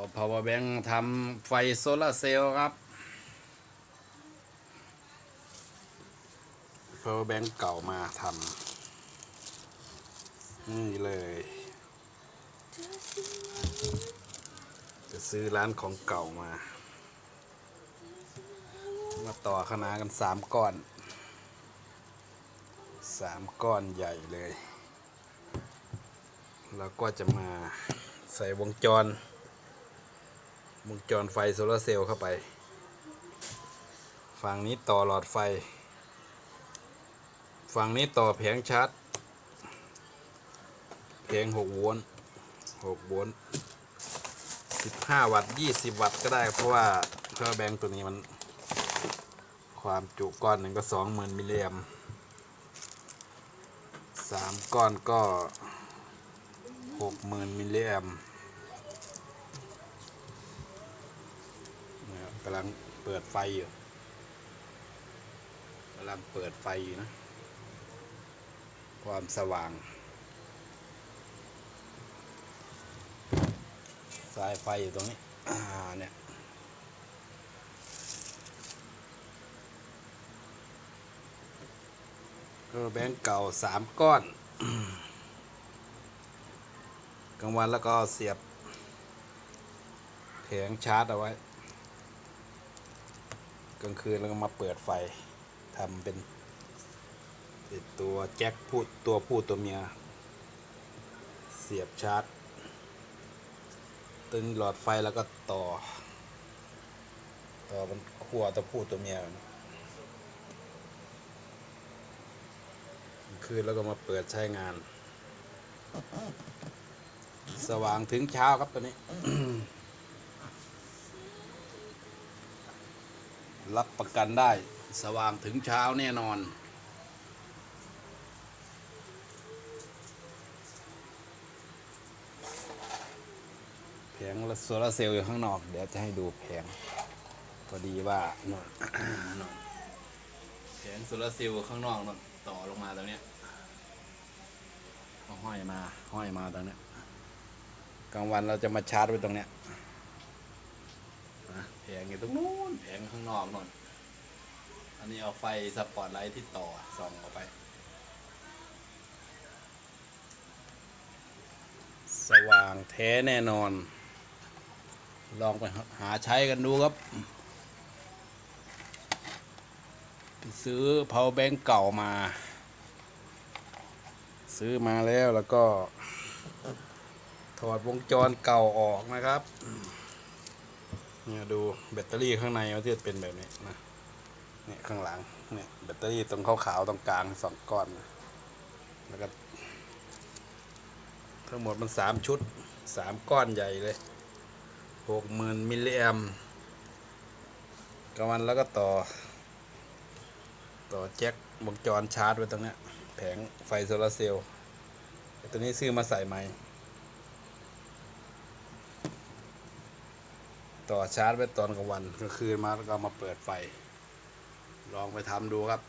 ต่อ power bank ทำไฟโซลาร์เซลล์ครับ power bank เก่ามาทำนี่เลย จะซื้อร้านของเก่ามา มาต่อคณะกันสามก้อนสามก้อนใหญ่เลย แล้วก็จะมาใส่วงจร วงจรไฟโซลาร์เซลล์เข้าไป ฝั่งนี้ต่อหลอดไฟ ฝั่งนี้ต่อแผงชาร์จ แผง6โวลต์6โวลต์15 วัตต์ 20 วัตต์ก็ได้เพราะว่าเครื่องแบงตัวนี้มัน ความจุก้อนหนึ่งก็ 20,000 มิลลิแอมป์สามก้อนก็ 60,000 มิลลิแอมป์นะครับกำ ลังเปิดไฟอยู่กำลังเปิดไฟอยู่นะ ความสว่าง สายไฟอยู่ตรงนี้ อ่าเนี่ยก็แบงค์เก่าสามก้อนกลางวันแล้วก็เสียบแผงชาร์จเอาไว้ กลางคืนแล้วก็มาเปิดไฟทำเป็นติดตัวแจ็คพูดตัวผู้ตัวเมีย เสียบชาร์จตึงหลอดไฟแล้วก็ต่อ ต่อมันขั้วตัวผู้ตัวเมียคืนแล้วก็มาเปิดใช้งาน สว่างถึงเช้าครับตัวนี้ รับประกันได้สว่างถึงเช้าแน่นอน แผงโซลาร์เซลล์อยู่ข้างนอก เดี๋ยวจะให้ดูแผงพอดีว่านนโนแผงโซลาร์เซลล์ข้างนอกนนต่อลงมาตรงเนี้ยห้อยมาห้อยมาตรงเนี้ยกลางวันเราจะมาชาร์จไว้ตรงเนี้ยแผงอยู่ตรงนู้นแผ งข้างนอกนนอันนี้เอาไฟสปอตไลท์ที่ต่อส่องออกไป สว่างแท้แน่นอน ลองไปหาใช้กันดูครับไปซื้อ power bank เก่ามา ซื้อมาแล้วแล้วก็ ถอดวงจรเก่าออกนะครับ เนี่ยดูแบตเตอรี่ข้างในมันที่เป็นแบบนี้นะเนี่ยข้างหลังเนี่ยแบตเตอรี่ตรงขาวๆตรงกลางสองก้อนนะแล้วก็ทั้งหมดมันสามชุดสามก้อนใหญ่เลยหกหมื่นมิลลิแอมกวันแล้วก็ต่อ ต่อแจ็ควงจรชาร์จไว้ตรงเนี้ยแผงไฟโซลาร์เซลล์ตัวนี้ซื้อมาใส่ใหม่ ต่อชาร์จไว้ตอนกลางวันกลางคืนมาแล้วก็มาเปิดไฟ ลองไปทำดูครับ